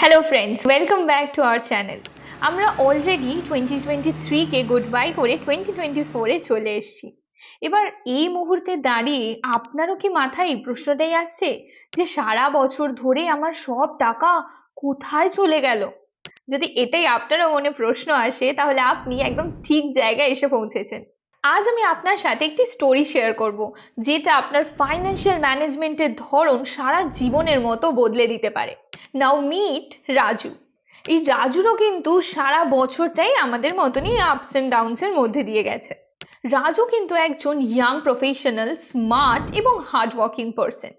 Hello friends welcome back to our channel আমরা already twenty twenty থ্রিকে good bye করে twenty twenty ফোরে চলে এসেছি। এবার এই মুহূর্তে দাঁড়িয়ে আপনারও কি মাথায় এই প্রশ্নটাই আসছে যে সারা বছর ধরে আমার সব টাকা কোথায় চলে গেল? যদি এটাই আপনারও মনে প্রশ্ন আসে, তাহলে আপনি একদম ঠিক জায়গায় এসে পৌঁছেছেন। আজ আমি আপনার সাথে একটি স্টোরি শেয়ার করব, যেটা আপনার ফাইন্যান্সিয়াল ম্যানেজমেন্টের ধরন সারা জীবনের মতো বদলে দিতে পারে। নাও মিট রাজু এই রাজুরও কিন্তু সারা বছরটাই আমাদের মতনই আপস অ্যান্ড ডাউনসের মধ্যে দিয়ে গেছে। রাজু কিন্তু একজন ইয়াং প্রফেশনাল স্মার্ট এবং হার্ড ওয়ার্কিং পারসন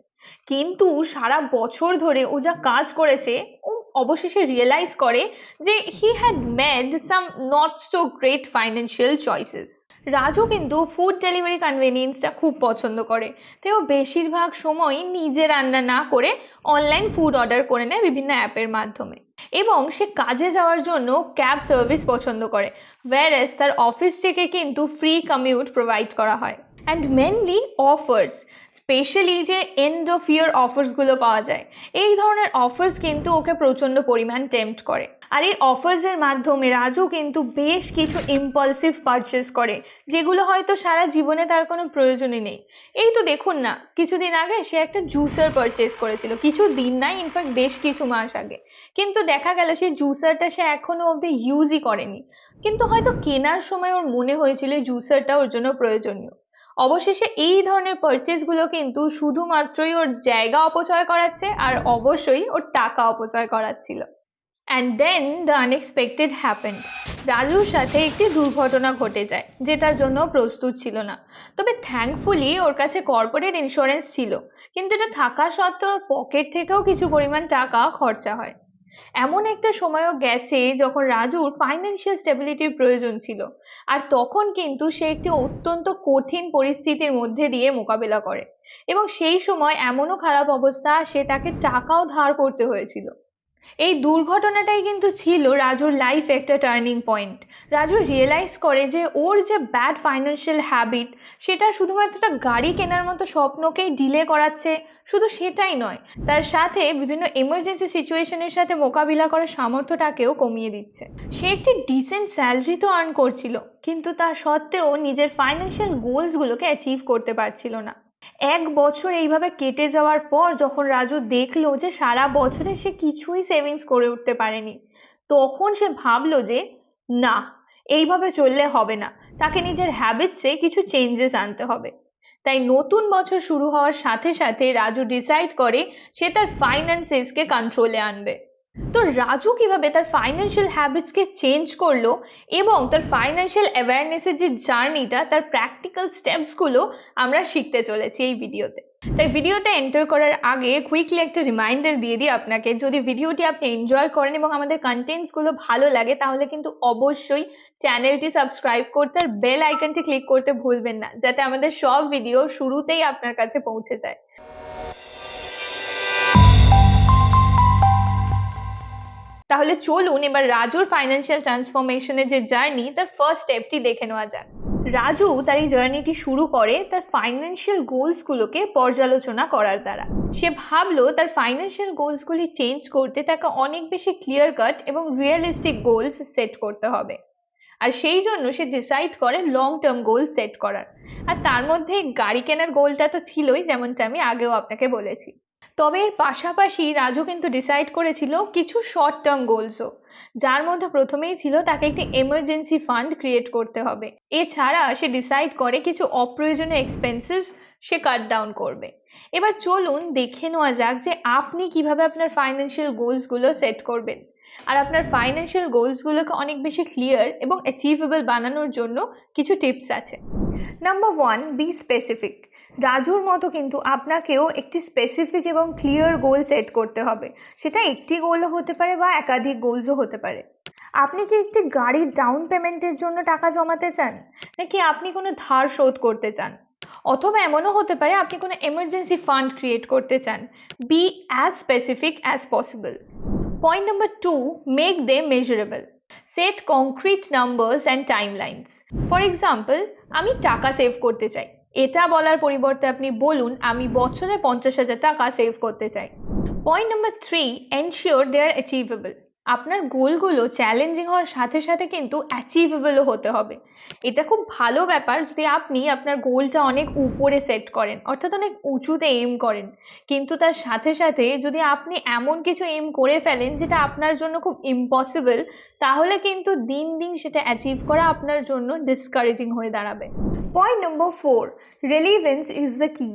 কিন্তু সারা বছর ধরে ও যা কাজ করেছে, ও অবশেষে রিয়েলাইজ করে যে he had made some not so great financial choices Raju কিন্তু ফুড ডেলিভারি কনভেনিয়েন্সটা খুব পছন্দ করে। তাই ও বেশিরভাগ সময় নিজে রান্না না করে অনলাইন ফুড অর্ডার করে নেয় বিভিন্ন অ্যাপের মাধ্যমে। এবং সে কাজে যাওয়ার জন্য ক্যাব সার্ভিস পছন্দ করে ওয়ারেস তার অফিস থেকে কিন্তু ফ্রি কমিউট প্রোভাইড করা হয়। অ্যান্ড মেনলি অফার্স স্পেশালি যে এন্ড অফ ইয়ার অফার্সগুলো পাওয়া যায়, এই ধরনের অফার্স কিন্তু ওকে প্রচণ্ড পরিমাণ টেম্পট করে। আর এই অফার্সের মাধ্যমে রাজু কিন্তু বেশ কিছু ইম্পালসিভ পারচেস করে, যেগুলো হয়তো সারা জীবনে তার কোনো প্রয়োজনই নেই। এই তো দেখুন না, কিছুদিন আগে সে একটা জুসার পারচেস করেছিল, কিছু দিন নাই ইনফ্যাক্ট বেশ কিছু মাস আগে। কিন্তু দেখা গেল সেই জুসারটা সে এখনও অবধি ইউজই করেনি। কিন্তু হয়তো কেনার সময় ওর মনে হয়েছিল জুসারটা ওর জন্য প্রয়োজনীয়। অবশেষে এই ধরনের পারচেসগুলো কিন্তু শুধুমাত্রই ওর জায়গা অপচয় করাচ্ছে, আর অবশ্যই ওর টাকা অপচয় করাচ্ছিল। And then the unexpected happened রাজুর সাথে একটি দুর্ঘটনা ঘটে যায়, যেটার জন্য প্রস্তুত ছিল না। তবে থ্যাঙ্কফুলি ওর কাছে কর্পোরেট ইন্স্যুরেন্স ছিল, কিন্তু এটা থাকা সত্ত্বেও পকেট থেকেও কিছু পরিমাণ টাকা খরচা হয়। এমন একটা সময়ও গেছে যখন রাজুর ফাইন্যান্সিয়াল স্টেবিলিটির প্রয়োজন ছিল, আর তখন কিন্তু সে একটি অত্যন্ত কঠিন পরিস্থিতির মধ্যে দিয়ে মোকাবেলা করে। এবং সেই সময় এমনও খারাপ অবস্থা সে তাকে টাকাও ধার করতে হয়েছিল। এই দুর্ঘটনাটাই কিন্তু ছিল রাজুর লাইফ একটা টার্নিং পয়েন্ট রাজু রিয়েলাইজ করে যে ওর যে ব্যাড ফাইন্যান্সিয়াল হ্যাবিট সেটা শুধুমাত্র একটা গাড়ি কেনার মতো স্বপ্নকেই ডিলে করাচ্ছে, শুধু সেটাই নয়, তার সাথে বিভিন্ন এমার্জেন্সি সিচুয়েশনের সাথে মোকাবিলা করার সামর্থ্যটাকেও কমিয়ে দিচ্ছে। সে একটি ডিসেন্ট স্যালারি তো আর্ন করছিল, কিন্তু তা সত্ত্বেও নিজের ফাইন্যান্সিয়াল গোলসগুলোকে অ্যাচিভ করতে পারছিল না। এক বছর এইভাবে কেটে যাওয়ার পর যখন রাজু দেখল যে সারা বছরে সে কিছুই সেভিংস করে উঠতে পারেনি, তখন সে ভাবলো যে, না, এইভাবে চললে হবে না। তাকে নিজের হ্যাবিটসে কিছু চেঞ্জেস আনতে হবে। তাই নতুন বছর শুরু হওয়ার সাথে সাথে রাজু ডিসাইড করে সে তার ফাইন্যান্সেসকে কন্ট্রোলে আনবে। তো রাজু কীভাবে তার ফাইন্যান্সিয়াল হ্যাবিটসকে চেঞ্জ করল এবং তার ফাইন্যান্সিয়াল অ্যাওয়ারনেসের যে জার্নিটা তার প্র্যাকটিক্যাল স্টেপসগুলো আমরা শিখতে চলেছি এই ভিডিওতে তাই ভিডিওতে এন্টার করার আগে কুইকলি একটা রিমাইন্ডার দিয়ে দিই আপনাকে, যদি ভিডিওটি আপনি এনজয় করেন এবং আমাদের কন্টেন্টসগুলো ভালো লাগে, তাহলে কিন্তু অবশ্যই চ্যানেলটি সাবস্ক্রাইব করতে আর বেল আইকনটি ক্লিক করতে ভুলবেন না, যাতে আমাদের সব ভিডিও শুরুতেই আপনার কাছে পৌঁছে যায়। তাহলে চলুন এবার রাজুর ফাইন্যান্সিয়াল ট্রান্সফরমেশনের যে জার্নি তার ফার্স্ট স্টেপটি দেখে নেওয়া যাক। রাজু তার এই জার্নিটি শুরু করে তার ফাইন্যান্সিয়াল গোলসগুলোকে পর্যালোচনা করার দ্বারা। সে ভাবলো তার ফাইন্যান্সিয়াল গোলসগুলি চেঞ্জ করতে তাকে অনেক বেশি ক্লিয়ার কাট এবং রিয়েলিস্টিক গোলস সেট করতে হবে। আর সেই জন্য সে ডিসাইড করে লং টার্ম গোল সেট করার। আর তার মধ্যে গাড়ি কেনার গোলটা তো ছিলই, যেমনটা আমি আগেও আপনাকে বলেছি। তবে এর পাশাপাশি রাজু কিন্তু ডিসাইড করেছিল কিছু শর্ট টার্ম গোলসও যার মধ্যে প্রথমেই ছিল তাকে একটি এমার্জেন্সি ফান্ড ক্রিয়েট করতে হবে। এছাড়া সে ডিসাইড করে কিছু অপ্রয়োজনীয় এক্সপেন্সেস সে কাট ডাউন করবে। এবার চলুন দেখে নেওয়া যাক যে আপনি কীভাবে আপনার ফাইন্যান্সিয়াল গোলসগুলো সেট করবেন। আর আপনার ফাইন্যান্সিয়াল গোলসগুলোকে অনেক বেশি ক্লিয়ার এবং অ্যাচিভেবল বানানোর জন্য কিছু টিপস আছে। নাম্বার ওয়ান বি স্পেসিফিক রাজুর মতো কিন্তু আপনাকেও একটি স্পেসিফিক এবং ক্লিয়ার গোল সেট করতে হবে। সেটা একটি গোলও হতে পারে বা একাধিক গোলসও হতে পারে। আপনি কি একটি গাড়ির ডাউন পেমেন্টের জন্য টাকা জমাতে চান? নাকি আপনি কোনো ধার শোধ করতে চান? অথবা এমনও হতে পারে আপনি কোনো এমার্জেন্সি ফান্ড ক্রিয়েট করতে চান। Be as specific as possible point number two make they measurable set concrete numbers and timelines for example আমি টাকা সেভ করতে চাই। এটা বলার পরিবর্তে আপনি বলুন, আমি বছরে পঞ্চাশ হাজার টাকা সেভ করতে চাই। Point number three ensure they are achievable আপনার গোলগুলো চ্যালেঞ্জিং হওয়ার সাথে সাথে কিন্তু অ্যাচিভেবলও হতে হবে। এটা খুব ভালো ব্যাপার যদি আপনি আপনার গোলটা অনেক উপরে সেট করেন, অর্থাৎ অনেক উঁচুতে এম করেন। কিন্তু তার সাথে সাথে যদি আপনি এমন কিছু এম করে ফেলেন যেটা আপনার জন্য খুব ইম্পসিবল তাহলে কিন্তু দিন দিন সেটা অ্যাচিভ করা আপনার জন্য ডিসকারেজিং হয়ে দাঁড়াবে। Point number four relevance is the key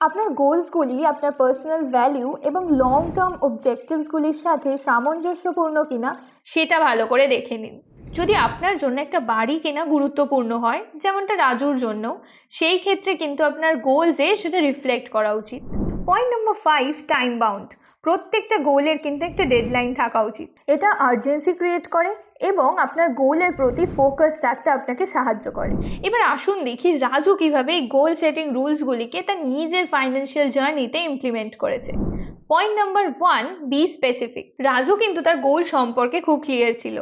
আপনার গোলসগুলি আপনার পার্সোনাল ভ্যালিউ এবং লং টার্ম অবজেক্টিভসগুলির সাথে সামঞ্জস্যপূর্ণ কিনা, সেটা ভালো করে দেখে নিন। যদি আপনার জন্য একটা বাড়ি কেনা গুরুত্বপূর্ণ হয়, যেমনটা রাজুর জন্য, সেই ক্ষেত্রে কিন্তু আপনার গোলসে সেটা রিফ্লেক্ট করা উচিত। Point number five time bound প্রত্যেকটা গোলের কিন্তু একটা ডেডলাইন থাকা উচিত। এটা আর্জেন্সি ক্রিয়েট করে এবং আপনার গোলের প্রতি ফোকাস রাখতে আপনাকে সাহায্য করে। এবার আসুন দেখি রাজু কীভাবে এই গোল সেটিং রুলসগুলিকে তার নিজের ফাইন্যান্সিয়াল জার্নিতে ইমপ্লিমেন্ট করেছে। Point number one be specific Raju কিন্তু তার গোল সম্পর্কে খুব ক্লিয়ার ছিল,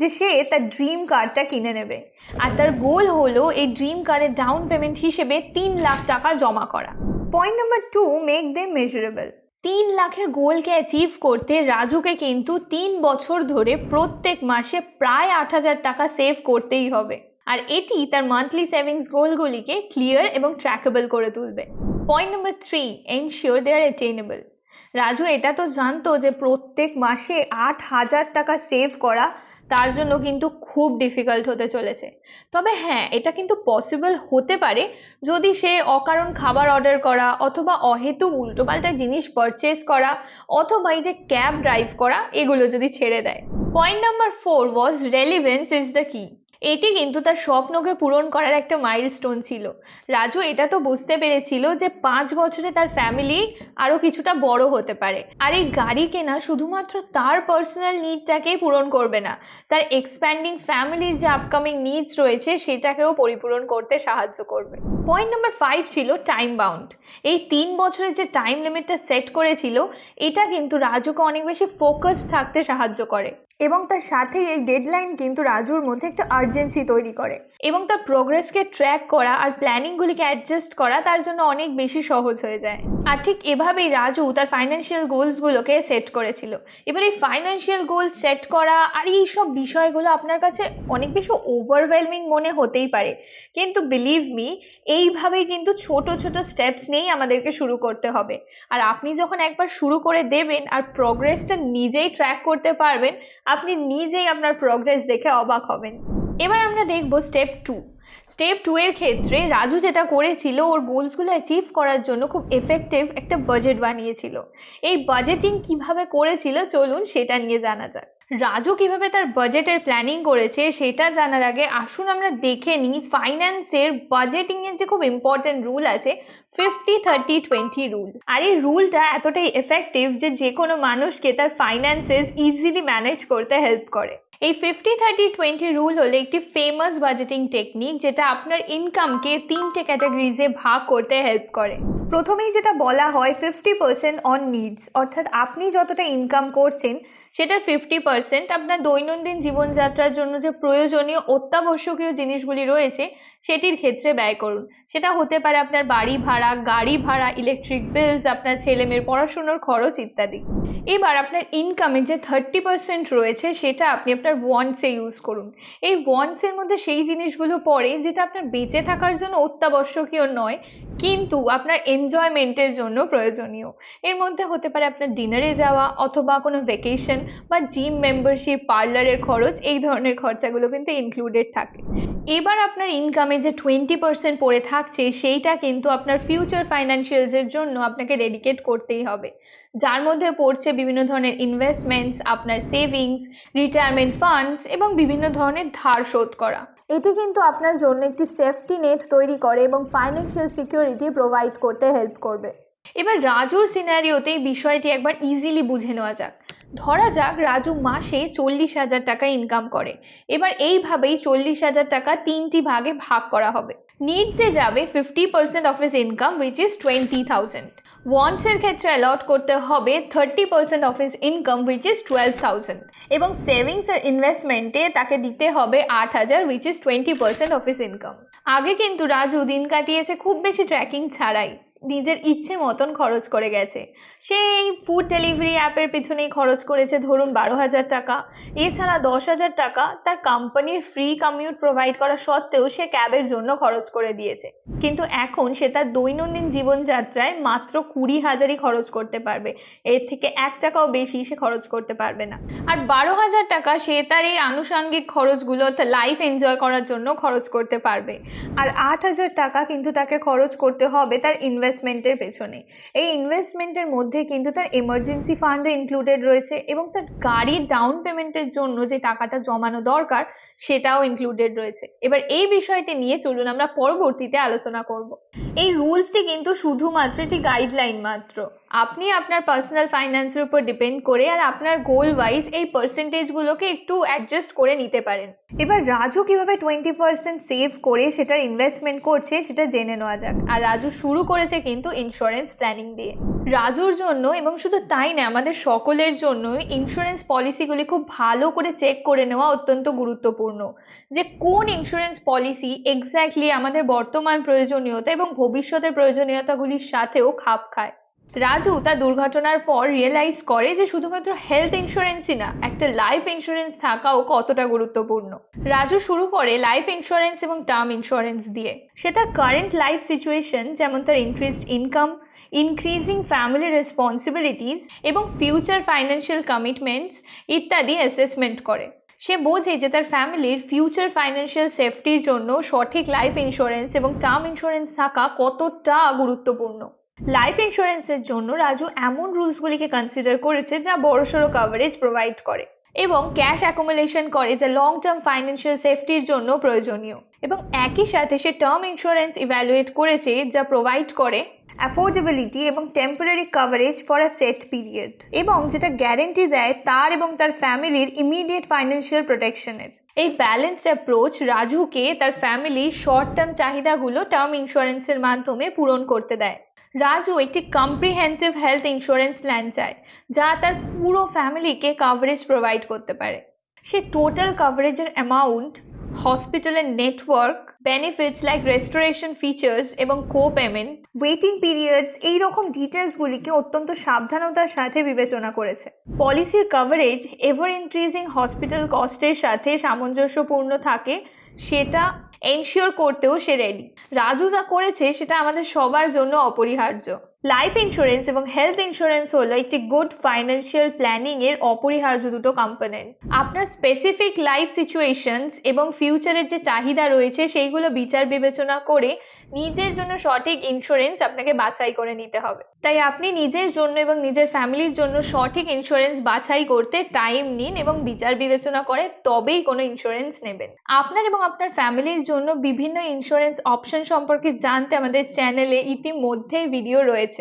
যে সে তার ড্রিম কারটা কিনে নেবে। আর তার গোল হলো এই ড্রিম কারের ডাউন পেমেন্ট হিসেবে তিন লাখ টাকা জমা করা। Point number two make they measurable তিন লাখের গোলকে অ্যাচিভ করতে রাজুকে কিন্তু তিন বছর ধরে প্রত্যেক মাসে প্রায় আট হাজার টাকা সেভ করতেই হবে। আর এটি তার মান্থলি সেভিংস গোলগুলিকে ক্লিয়ার এবং ট্র্যাকেবল করে তুলবে। Point number three ensure they are attainable Raju এটা তো জানতো যে প্রত্যেক মাসে আট হাজার টাকা সেভ করা তার জন্য কিন্তু খুব ডিফিকাল্ট হতে চলেছে। তবে হ্যাঁ এটা কিন্তু পসিবল হতে পারে যদি সে অকারণ খাবার অর্ডার করা অথবা অহেতু উল্টোপাল্টা জিনিস পারচেস করা অথবা এই যে ক্যাব ড্রাইভ করা, এগুলো যদি ছেড়ে দেয়। Point number four was relevance is the key এটি কিন্তু তার স্বপ্নকে পূরণ করার একটা মাইলস্টোন ছিল। রাজু এটা তো বুঝতে পেরেছিল যে পাঁচ বছরে তার ফ্যামিলি আরও কিছুটা বড় হতে পারে। আর এই গাড়ি কেনা শুধুমাত্র তার পার্সোনাল নিডটাকেই পূরণ করবে না, তার এক্সপ্যান্ডিং ফ্যামিলির যে আপকামিং নিডস রয়েছে সেটাকেও পরিপূরণ করতে সাহায্য করবে। পয়েন্ট নাম্বার ফাইভ ছিল টাইম বাউন্ড এই তিন বছরের যে টাইম লিমিটটা সেট করেছিল, এটা কিন্তু রাজুকে অনেক বেশি ফোকাস থাকতে সাহায্য করে। এবং তার সাথে এই ডেডলাইন কিন্তু রাজুর মধ্যে একটা আর্জেন্সি তৈরি করে। এবং তার প্রোগ্রেসকে ট্র্যাক করা আর প্ল্যানিংগুলিকে অ্যাডজাস্ট করা তার জন্য অনেক বেশি সহজ হয়ে যায়। আর ঠিক এভাবেই রাজু তার ফাইন্যান্সিয়াল গোলসগুলোকে সেট করেছিল। এবার এই ফাইন্যান্সিয়াল গোল সেট করা আর এই সব বিষয়গুলো আপনার কাছে অনেক বেশি ওভারওয়েলমিং মনে হতেই পারে। কিন্তু বিলিভ মি এইভাবেই কিন্তু ছোট ছোট স্টেপস নিয়েই আমাদেরকে শুরু করতে হবে। আর আপনি যখন একবার শুরু করে দেবেন আর প্রোগ্রেসটা নিজেই ট্র্যাক করতে পারবেন, আপনি নিজেই আপনার প্রোগ্রেস দেখে অবাক হবেন। এবার আমরা দেখব স্টেপ টু স্টেপ টু এর ক্ষেত্রে রাজু যেটা করেছিল, ওর গোলসগুলো অ্যাচিভ করার জন্য খুব এফেক্টিভ একটা বাজেট বানিয়েছিল। এই বাজেটিং কীভাবে করেছিল, চলুন সেটা নিয়ে জানা যাক। রাজু কীভাবে তার বাজেটের প্ল্যানিং করেছে সেটা জানার আগে আসুন আমরা দেখে নিই ফাইন্যান্সের বাজেটিং এর যে খুব ইম্পর্টেন্ট রুল আছে ফিফটি থার্টি টোয়েন্টি রুল আর এই রুলটা এতটাই এফেক্টিভ যে যে কোনো মানুষকে তার ফাইন্যান্সেস ইজিলি ম্যানেজ করতে হেল্প করে। এই ফিফটি থার্টি টোয়েন্টি রুল হলো একটি ফেমাস বাজেটিং টেকনিক যেটা আপনার ইনকামকে তিনটে ক্যাটাগরিজে ভাগ করতে হেল্প করে। প্রথমেই যেটা বলা হয় ফিফটি পার্সেন্ট অন নিডস অর্থাৎ আপনি যতটা ইনকাম করছেন সেটার ফিফটি পার্সেন্ট আপনার দৈনন্দিন জীবনযাত্রার জন্য যে প্রয়োজনীয় অত্যাবশ্যকীয় জিনিসগুলি রয়েছে, সেটির ক্ষেত্রে ব্যয় করুন। সেটা হতে পারে আপনার বাড়ি ভাড়া, গাড়ি ভাড়া ইলেকট্রিক বিলস আপনার ছেলে মেয়ের পড়াশুনোর খরচ ইত্যাদি। এবার আপনার ইনকামের যে থার্টি পার্সেন্ট রয়েছে, সেটা আপনি আপনার ওয়ান্টসে ইউজ করুন। এই ওয়ান্টসের মধ্যে সেই জিনিসগুলো পড়ে, যেটা আপনার বেঁচে থাকার জন্য অত্যাবশ্যকীয় নয়, কিন্তু আপনার এনজয়মেন্টের জন্য প্রয়োজনীয়। এর মধ্যে হতে পারে আপনার ডিনারে যাওয়া, অথবা কোনো ভেকেশন বা জিম মেম্বারশিপ পার্লারের খরচ, এই ধরনের খরচাগুলো কিন্তু ইনক্লুডেড থাকে। এবার আপনার ইনকামে যে টোয়েন্টি পার্সেন্ট পড়ে থাকছে, সেইটা কিন্তু আপনার ফিউচার ফাইন্যান্সিয়ালসের জন্য আপনাকে ডেডিকেট করতেই হবে। যার মধ্যে পড়ছে বিভিন্ন ধরনের ইনভেস্টমেন্টস আপনার সেভিংস রিটায়ারমেন্ট ফান্ডস এবং বিভিন্ন ধরনের ধার শোধ করা। এটি কিন্তু আপনার জন্য একটি সেফটি নেট তৈরি করে এবং ফাইন্যান্সিয়াল সিকিউরিটি প্রোভাইড করতে হেল্প করবে। এবার রাজুর সিনারিওতে এই বিষয়টি একবার ইজিলি বুঝে নেওয়া যাক। ধরা যাক রাজু মাসে চল্লিশ হাজার টাকা ইনকাম করে। এবার এইভাবেই চল্লিশ হাজার টাকা তিনটি ভাগে ভাগ করা হবে। নিডসে যাবে fifty percent of his income which is twenty thousand ওয়ান্টসের ক্ষেত্রে অ্যালট করতে হবে thirty percent of his income which is twelve thousand এবং সেভিংস আর ইনভেস্টমেন্টে তাকে দিতে হবে আট হাজার which is twenty percent of his income আগে কিন্তু রাজু দিন কাটিয়েছে, খুব বেশি ট্র্যাকিং ছাড়াই। নিজের ইচ্ছে মতন খরচ করে গেছে। সে এই ফুড ডেলিভারি অ্যাপের পিছনেই খরচ করেছে ধরুন বারো হাজার টাকা। এছাড়া দশ হাজার টাকা তার কোম্পানির ফ্রি কমিউট প্রোভাইড করা সত্ত্বেও সে ক্যাবের জন্য খরচ করে দিয়েছে। কিন্তু এখন সে তার দৈনন্দিন জীবনযাত্রায় মাত্র কুড়ি হাজারই খরচ করতে পারবে। এর থেকে এক টাকাও বেশি সে খরচ করতে পারবে না। আর বারো হাজার টাকা সে তার এই আনুষঙ্গিক খরচগুলো লাইফ এনজয় করার জন্য খরচ করতে পারবে। আর আট হাজার টাকা কিন্তু তাকে খরচ করতে হবে তার ইনভেস্টমেন্টের পেছনে। এই ইনভেস্টমেন্টের মধ্যে কিন্তু তার এমার্জেন্সি ফান্ডও ইনক্লুডেড রয়েছে এবং তার গাড়ির ডাউন পেমেন্টের জন্য যে টাকাটা জমানো দরকার সেটাও ইনক্লুডেড রয়েছে। এবার এই বিষয়টি নিয়ে চলুন আমরা পরবর্তীতে আলোচনা করব। এই রুলসটি কিন্তু শুধুমাত্র একটি গাইডলাইন মাত্র। আপনি আপনার পার্সোনাল ফাইন্যান্সের উপর ডিপেন্ড করে আর আপনার গোল ওয়াইজ এই পার্সেন্টেজগুলোকে একটু অ্যাডজাস্ট করে নিতে পারেন। এবার রাজু কীভাবে টোয়েন্টি পার্সেন্ট সেভ করে সেটার ইনভেস্টমেন্ট করছে সেটা জেনে নেওয়া যাক। আর রাজু শুরু করেছে কিন্তু ইন্স্যুরেন্স প্ল্যানিং দিয়ে। রাজুর জন্য এবং শুধু তাই না, আমাদের সকলের জন্য ইন্স্যুরেন্স পলিসিগুলি খুব ভালো করে চেক করে নেওয়া অত্যন্ত গুরুত্বপূর্ণ। যে কোন ইন্স্যুরেন্স পলিসি এক্স্যাক্টলি আমাদের বর্তমান প্রয়োজনীয়তা এবং ভবিষ্যতের প্রয়োজনীয়তাগুলির সাথেও খাপ খায়। রাজু তার দুর্ঘটনার পর রিয়েলাইজ করে যে শুধুমাত্র হেলথ ইন্স্যুরেন্সই না, একটা লাইফ ইন্স্যুরেন্স থাকাও কতটা গুরুত্বপূর্ণ। রাজু শুরু করে লাইফ ইন্স্যুরেন্স এবং টার্ম ইন্স্যুরেন্স দিয়ে। সে তার কারেন্ট লাইফ সিচুয়েশন যেমন তার increased income increasing family responsibilities এবং ফিউচার ফাইন্যান্সিয়াল কমিটমেন্টস ইত্যাদি অ্যাসেসমেন্ট করে। সে বোঝে যে তার ফ্যামিলির ফিউচার ফাইন্যান্সিয়াল সেফটির জন্য সঠিক লাইফ ইন্স্যুরেন্স এবং টার্ম ইন্স্যুরেন্স থাকা কতটা গুরুত্বপূর্ণ। লাইফ ইন্স্যুরেন্সের জন্য রাজু এমন রুলসগুলিকে কনসিডার করেছে যা বড়সড় কভারেজ প্রোভাইড করে এবং ক্যাশ অ্যাকুমুলেশন করে যা লং টার্ম ফাইন্যান্সিয়াল সেফটির জন্য প্রয়োজনীয়। এবং একই সাথে সে টার্ম ইন্স্যুরেন্স ইভ্যালুয়েট করেছে যা প্রোভাইড করে অ্যাফোর্ডেবিলিটি এবং temporary coverage for a set period এবং যেটা গ্যারেন্টি দেয় তার এবং তার ফ্যামিলির ইমিডিয়েট ফাইন্যান্সিয়াল প্রোটেকশনের এই ব্যালেন্সড অ্যাপ্রোচ রাজুকে তার ফ্যামিলির শর্ট টার্ম চাহিদাগুলো টার্ম ইন্স্যুরেন্সের মাধ্যমে পূরণ করতে দেয়। রাজু একটি কম্প্রিহেন্সিভ হেলথ ইন্স্যুরেন্স প্ল্যান চায়, যা তার পুরো ফ্যামিলিকে কভারেজ প্রোভাইড করতে পারে। সে টোটাল কভারেজের অ্যামাউন্ট হসপিটালের network benefits like restoration features এবং কো পেমেন্ট ওয়েটিং পিরিয়ডস এই রকম ডিটেলসগুলিকে অত্যন্ত সাবধানতার সাথে বিবেচনা করেছে। পলিসির কভারেজ এভার ইনক্রিজিং হসপিটাল কস্টের সাথে সামঞ্জস্যপূর্ণ থাকে, সেটা এনশিওর করতেও সে রেডি রাজু যা করেছে, সেটা আমাদের সবার জন্য অপরিহার্য। লাইফ ইন্স্যুরেন্স এবং হেলথ ইন্স্যুরেন্স হলো একটি গুড ফাইন্যান্সিয়াল প্ল্যানিং এর অপরিহার্য দুটো কম্পোনেন্ট আপনার স্পেসিফিক লাইফ সিচুয়েশনস এবং ফিউচারের যে চাহিদা রয়েছে সেইগুলো বিচার বিবেচনা করে নিজের জন্য সঠিক ইন্স্যুরেন্স আপনাকে বাছাই করে নিতে হবে। তাই আপনি নিজের জন্য এবং নিজের ফ্যামিলির জন্য সঠিক ইন্স্যুরেন্স বাছাই করতে টাইম নিন এবং বিচার বিবেচনা করে তবেই কোনো ইন্স্যুরেন্স নেবেন। আপনার এবং আপনার ফ্যামিলির জন্য বিভিন্ন ইন্স্যুরেন্স অপশন সম্পর্কে জানতে আমাদের চ্যানেলে ইতিমধ্যেই ভিডিও রয়েছে।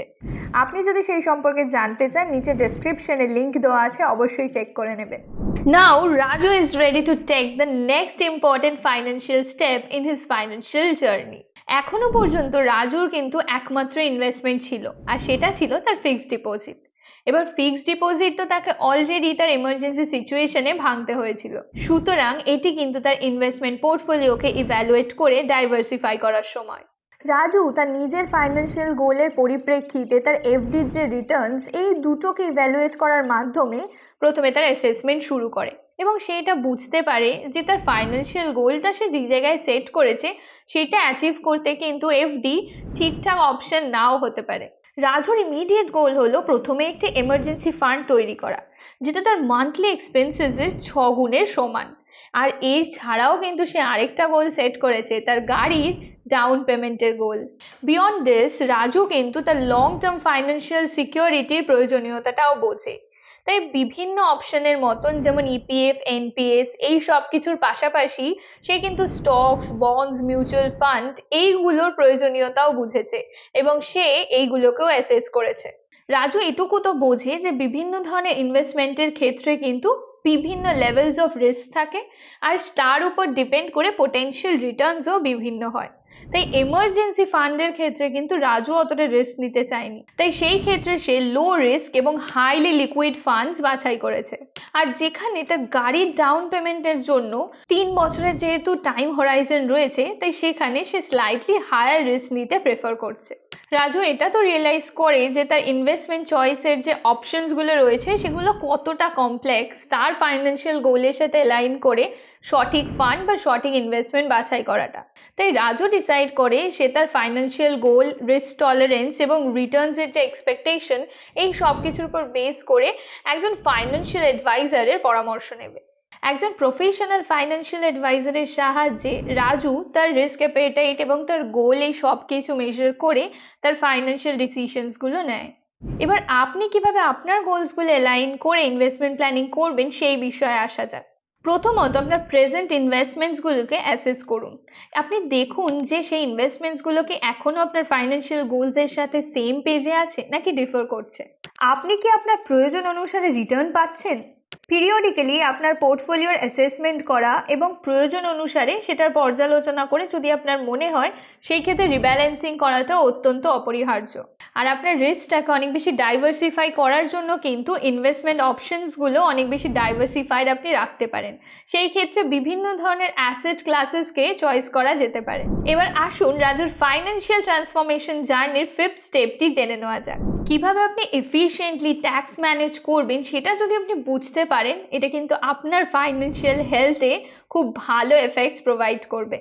আপনি যদি সেই সম্পর্কে জানতে চান, নিচে ডেসক্রিপশনে লিংক দেওয়া আছে, অবশ্যই চেক করে নেবেন। Now Raju is ready to take the next important financial step in his financial journey এখনও পর্যন্ত রাজুর কিন্তু একমাত্র ইনভেস্টমেন্ট ছিল, আর সেটা ছিল তার ফিক্সড ডিপোজিট এবার ফিক্সড ডিপোজিট তো তাকে অলরেডি তার এমার্জেন্সি সিচুয়েশনে ভাঙতে হয়েছিল। সুতরাং এটি কিন্তু তার ইনভেস্টমেন্ট পোর্টফোলিওকে ইভ্যালুয়েট করে ডাইভার্সিফাই করার সময়। রাজু তার নিজের ফাইন্যান্সিয়াল গোলের পরিপ্রেক্ষিতে তার এফডির যে রিটার্নস এই দুটোকে ইভ্যালুয়েট করার মাধ্যমে প্রথমে তার অ্যাসেসমেন্ট শুরু করে এবং সে এটা বুঝতে পারে যে তার ফাইন্যান্সিয়াল গোলটা সে যে জায়গায় সেট করেছে, সেটা অ্যাচিভ করতে কিন্তু এফডি ঠিকঠাক অপশন নাও হতে পারে। রাজুর ইমিডিয়েট গোল হলো প্রথমে একটি এমার্জেন্সি ফান্ড তৈরি করা, যেটা তার মান্থলি এক্সপেন্সেসের ছ গুণের সমান। আর এর ছাড়াও কিন্তু সে আরেকটা গোল সেট করেছে, তার গাড়ির ডাউন পেমেন্টের গোল বিয়ন্ড দিস রাজু কিন্তু তার লং টার্ম ফাইন্যান্সিয়াল সিকিউরিটির প্রয়োজনীয়তাটাও বোঝে। তাই বিভিন্ন অপশনের মতন যেমন E ইপিএফ এনপিএস এই সব কিছুর পাশাপাশি সে কিন্তু স্টকস বন্ডস মিউচুয়াল ফান্ড এইগুলোর প্রয়োজনীয়তাও বুঝেছে এবং সে এইগুলোকেও অ্যাসেস করেছে। রাজু এটুকু তো বোঝে যে বিভিন্ন ধরনের ইনভেস্টমেন্টের ক্ষেত্রে কিন্তু বিভিন্ন লেভেলস অফ রিস্ক থাকে আর তার উপর ডিপেন্ড করে পোটেনশিয়াল রিটার্নসও বিভিন্ন হয়। তাই এমার্জেন্সি ফান্ডের ক্ষেত্রে কিন্তু রাজু অতটা রিস্ক নিতে চায়নি। তাই সেই ক্ষেত্রে সে লো রিস্ক এবং হাইলি লিকুইড ফান্ডস বাছাই করেছে। আর যেখানে তার গাড়ির ডাউন পেমেন্টের জন্য তিন বছরের যেহেতু টাইম হরাইজন রয়েছে, তাই সেখানে সে স্লাইটলি হায়ার রিস্ক নিতে প্রেফার করছে। রাজু, এটা তো রিয়েলাইজ করে যে তার ইনভেস্টমেন্ট চয়েসের যে অপশনসগুলো রয়েছে, সেগুলো কতটা কমপ্লেক্স তার ফাইন্যান্সিয়াল গোলের সাথে অ্যালাইন করে সঠিক ফান্ড বা সঠিক ইনভেস্টমেন্ট বাছাই করাটা। তাই রাজু ডিসাইড করে সে তার ফাইন্যান্সিয়াল গোল রিস্ক টলারেন্স এবং রিটার্নসের যে এক্সপেকটেশন এই সব কিছুর উপর বেস করে একজন ফাইন্যান্সিয়াল অ্যাডভাইজারের পরামর্শ নেবে। একজন প্রফেশনাল ফাইন্যান্সিয়াল অ্যাডভাইজারের সাহায্যে রাজু তার রিস্ক অ্যাপেটাইট এবং তার গোল এই সব কিছু মেজার করে তার ফাইন্যান্সিয়াল ডিসিশনসগুলো নেয়। এবার আপনি কীভাবে আপনার গোলসগুলো অ্যালাইন করে ইনভেস্টমেন্ট প্ল্যানিং করবেন সেই বিষয়ে আসা যাক। প্রথমত আপনার প্রেজেন্ট ইনভেস্টমেন্টসগুলোকে অ্যাসেস করুন। আপনি দেখুন যে সেই ইনভেস্টমেন্টসগুলো কি এখনও আপনার ফাইন্যান্সিয়াল গোলসের সাথে সেম পেজে আছে নাকি ডিফার করছে? আপনি কি আপনার প্রয়োজন অনুসারে রিটার্ন পাচ্ছেন? পিরিয়ডিক্যালি আপনার পোর্টফোলিওর অ্যাসেসমেন্ট করা এবং প্রয়োজন অনুসারে সেটার পর্যালোচনা করে যদি আপনার মনে হয় সেই ক্ষেত্রে রিব্যালেন্সিং করাটা অত্যন্ত অপরিহার্য। আর আপনার রিস্কটাকে অনেক বেশি ডাইভার্সিফাই করার জন্য কিন্তু ইনভেস্টমেন্ট অপশনসগুলো অনেক বেশি ডাইভার্সিফাইড আপনি রাখতে পারেন। সেই ক্ষেত্রে বিভিন্ন ধরনের অ্যাসেট ক্লাসেসকে চয়েস করা যেতে পারে। এবার আসুন রাজুর ফাইন্যান্সিয়াল ট্রান্সফরমেশন জার্নির ফিফথ স্টেপটি জেনে নেওয়া যাক। কীভাবে আপনি এফিশিয়েন্টলি ট্যাক্স ম্যানেজ করবেন সেটা যদি আপনি বুঝতে পারেন, এটা কিন্তু আপনার ফাইন্যান্সিয়াল হেলথে খুব ভালো এফেক্টস প্রোভাইড করবে।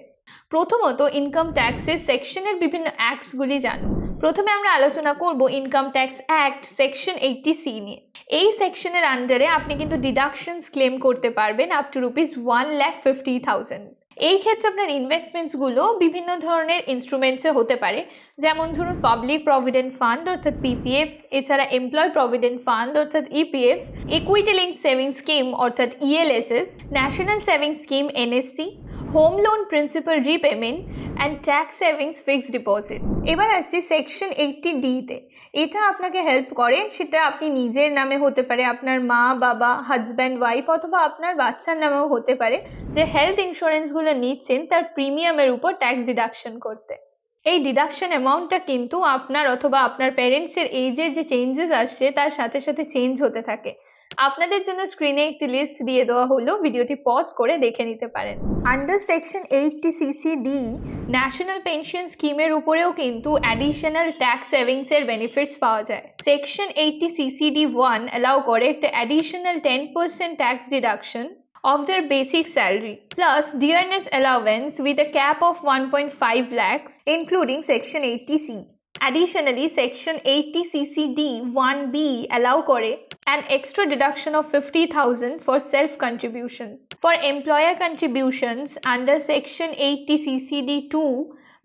প্রথমত ইনকাম ট্যাক্সের সেকশনের বিভিন্ন অ্যাক্টসগুলি জানুন। প্রথমে আমরা আলোচনা করব income tax act section eighty C নিয়ে। এই সেকশনের আন্ডারে আপনি কিন্তু ডিডাকশনস ক্লেম করতে পারবেন up to rupees one lakh fifty thousand এই ক্ষেত্রে আপনার ইনভেস্টমেন্টসগুলো বিভিন্ন ধরনের ইনস্ট্রুমেন্টসে হতে পারে। যেমন ধরুন পাবলিক প্রভিডেন্ট ফান্ড অর্থাৎ পিপিএফ এছাড়া এমপ্লয় প্রভিডেন্ট ফান্ড অর্থাৎ EPF equity link saving scheme অর্থাৎ ELSS national saving scheme NSC home loan principal repayment and tax savings fixed deposit এবার আসছি সেকশন এইটটি ডিতে এটা আপনাকে হেল্প করে, সেটা আপনি নিজের নামে হতে পারে, আপনার মা, বাবা হাজব্যান্ড ওয়াইফ অথবা আপনার বাচ্চার নামেও হতে পারে, যে হেলথ ইন্স্যুরেন্সগুলো নিচ্ছেন, তার প্রিমিয়ামের উপর ট্যাক্স ডিডাকশন করতে। এই ডিডাকশন অ্যামাউন্টটা কিন্তু আপনার অথবা আপনার প্যারেন্টসের এইজের যে চেঞ্জেস আসছে, তার সাথে সাথে চেঞ্জ হতে থাকে। আপনাদের জন্য স্ক্রিনে একটি লিস্ট দিয়ে দেওয়া হলো, ভিডিওটি পজ করে দেখে নিতে পারেন। Under section eighty CCD national pension স্কিমের উপরেও কিন্তু অ্যাডিশনাল ট্যাক্স সেভিংসের বেনিফিটস পাওয়া যায়। Section eighty CCD one allow করে একটা additional ten percent tax deduction of their basic salary, plus dearness allowance with a cap of 1.5 lakhs, including section 80c additionally section 80ccd 1b allow করে an extra deduction of 50000 for self contribution for employer contributions under section 80ccd 2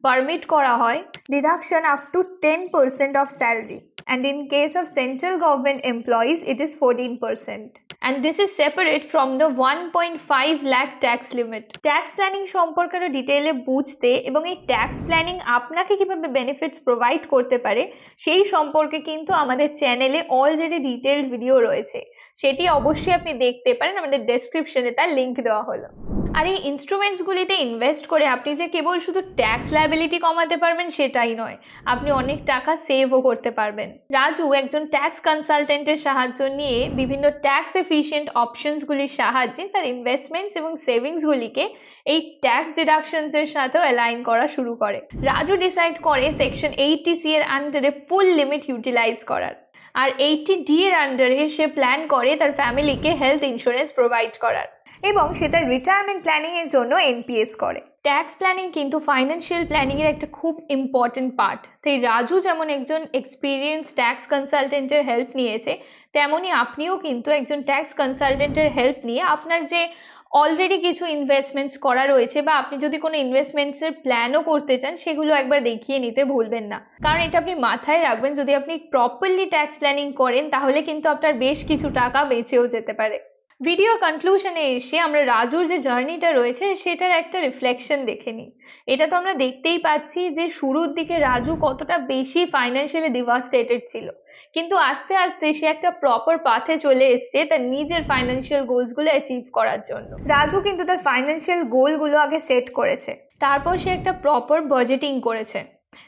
permit করা হয় deduction up to 10% of salary and in case of central government employees it is 14% And this is separate from the 1.5 lakh tax limit. Tax planning সম্পর্কে আরও ডিটেইলে বুঝতে এবং এই tax planning আপনাকে কীভাবে benefits provide করতে পারে, সেই সম্পর্কে কিন্তু আমাদের চ্যানেলে অলরেডি ডিটেইলড ভিডিও রয়েছে। সেটি অবশ্যই আপনি দেখতে পারেন, আমাদের ডেসক্রিপশনে তার লিংক দেওয়া হলো। আর এই ইনস্ট্রুমেন্টসগুলিতে ইনভেস্ট করে আপনি যে কেবল শুধু ট্যাক্স লায়াবিলিটি কমাতে পারবেন সেটাই নয়, আপনি অনেক টাকা সেভও করতে পারবেন। রাজু একজন ট্যাক্স কনসালটেন্টের সাহায্য নিয়ে বিভিন্ন ট্যাক্স এফিশিয়েন্ট অপশনসগুলির সাহায্যে তার ইনভেস্টমেন্টস এবং সেভিংসগুলিকে এই ট্যাক্স ডিডাকশনসের সাথেও অ্যালাইন করা শুরু করে। রাজু ডিসাইড করে সেকশন এইটটি সি এর আন্ডারে ফুল লিমিট ইউটিলাইজ করার। আর এইটটি ডি এর আন্ডারে সে প্ল্যান করে তার ফ্যামিলিকে হেলথ ইন্স্যুরেন্স প্রোভাইড করার। এবং সেটা রিটায়ারমেন্ট প্ল্যানিং এর জন্য এনপিএস করে। ট্যাক্স প্ল্যানিং কিন্তু ফাইন্যান্সিয়াল প্ল্যানিং এর একটা খুব ইম্পর্টেন্ট পার্ট তাই রাজু যেমন একজন এক্সপিরিয়েন্স ট্যাক্স কনসালটেন্টের হেল্প নিয়েছে তেমনই আপনিও কিন্তু একজন ট্যাক্স কনসালটেন্টের হেল্প নিয়ে আপনার যে অলরেডি কিছু ইনভেস্টমেন্টস করা রয়েছে বা আপনি যদি কোনো ইনভেস্টমেন্টসের প্ল্যানও করতে চান, সেগুলো একবার দেখিয়ে নিতে ভুলবেন না। কারণ এটা আপনি মাথায় রাখবেন, যদি আপনি প্রপারলি ট্যাক্স প্ল্যানিং করেন, তাহলে কিন্তু আপনার বেশ কিছু টাকা বেঁচেও যেতে পারে। ভিডিও কনক্লুশনে এসে আমরা রাজুর যে জার্নিটা রয়েছে, সেটার একটা রিফ্লেকশন দেখে নিই। এটা তো আমরা দেখতেই পাচ্ছি যে শুরুর দিকে রাজু কতটা বেশি ফাইন্যান্সিয়ালি ডিভাস্টেটেড ছিল। কিন্তু আস্তে আস্তে সে একটা প্রপার পাথে চলে এসছে তার নিজের ফাইন্যান্সিয়াল গোলসগুলো অ্যাচিভ করার জন্য। রাজু কিন্তু তার ফাইন্যান্সিয়াল গোলগুলো আগে সেট করেছে। তারপর সে একটা প্রপার বাজেটিং করেছে।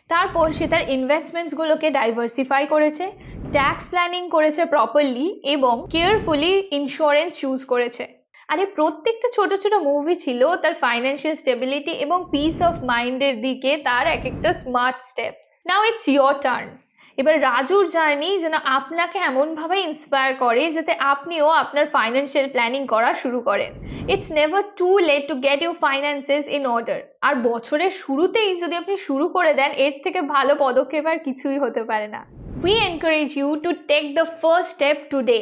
তারপর সে তার ইনভেস্টমেন্টসগুলোকে ডাইভার্সিফাই করেছে ট্যাক্স প্ল্যানিং করেছে প্রপারলি এবং কেয়ারফুলি ইন্স্যুরেন্স চুজ করেছে। আরে প্রত্যেকটা ছোট ছোট মুভি ছিল তার ফাইন্যান্সিয়াল স্টেবিলিটি এবং পিস অফ মাইন্ডের দিকে তার এক একটা smart steps now it's your turn এবার রাজুর জার্নি যেন আপনাকে এমনভাবে ইন্সপায়ার করে যাতে আপনিও আপনার ফাইন্যান্সিয়াল প্ল্যানিং করা শুরু করেন। It's never too late to get your finances in order আর বছরের শুরুতেই যদি আপনি শুরু করে দেন, এর থেকে ভালো পদক্ষেপ আর কিছুই হতে পারে না। We encourage you to take the first step today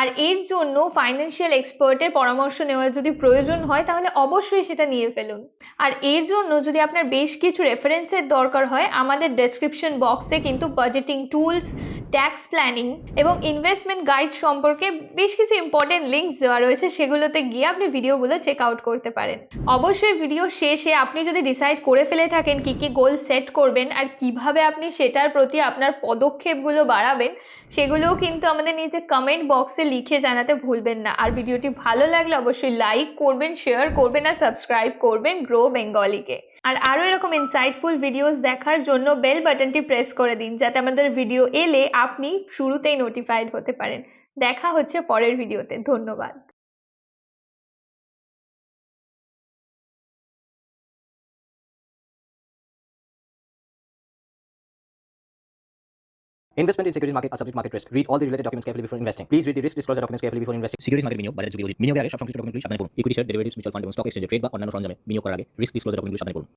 আর এর জন্য ফাইন্যান্সিয়াল এক্সপার্টের পরামর্শ নেওয়ার যদি প্রয়োজন হয়, তাহলে অবশ্যই সেটা নিয়ে ফেলুন। আর এর জন্য যদি আপনার বেশ কিছু রেফারেন্সের দরকার হয়, আমাদের ডেসক্রিপশন বক্সে কিন্তু বাজেটিং টুলস ট্যাক্স প্ল্যানিং এবং ইনভেস্টমেন্ট গাইড সম্পর্কে বেশ কিছু ইম্পর্টেন্ট লিঙ্কস দেওয়া রয়েছে, সেগুলোতে গিয়ে আপনি ভিডিওগুলো চেক আউট করতে পারেন। অবশ্যই ভিডিও শেষে আপনি যদি ডিসাইড করে ফেলে থাকেন কি কি গোল সেট করবেন আর কীভাবে আপনি সেটার প্রতি আপনার পদক্ষেপগুলো বাড়াবেন, সেগুলোও কিন্তু আমাদের নিচে কমেন্ট বক্সে লিখে জানাতে ভুলবেন না। আর ভিডিওটি ভালো লাগলে অবশ্যই লাইক করবেন শেয়ার করবেন আর সাবস্ক্রাইব করবেন গ্রো বেঙ্গলিকে আর আরও এরকম ইনসাইটফুল ভিডিওস দেখার জন্য বেল বাটনটি প্রেস করে দিন যাতে আমাদের ভিডিও এলে আপনি শুরুতেই নোটিফাইড হতে পারেন দেখা হচ্ছে পরের ভিডিওতে ধন্যবাদ Investment in securities market are subject market risk. Read all the related documents carefully before investing. Please read the risk disclosure documents carefully before investing. Securities market বিনিয়োগ বাজারে ঝুঁকি অধিক বিনিয়োগের আগে সব সংশ্লিষ্ট ডকুমেন্টগুলি সাবধানে পড়ুন equity share derivatives mutual fund এবং স্টক এক্সচেঞ্জে ট্রেড বা অন্যান্য সরঞ্জামে বিনিয়োগ করার আগে রিস্ক ডিসক্লোজার ডকুমেন্টগুলি সাবধানে পড়ুন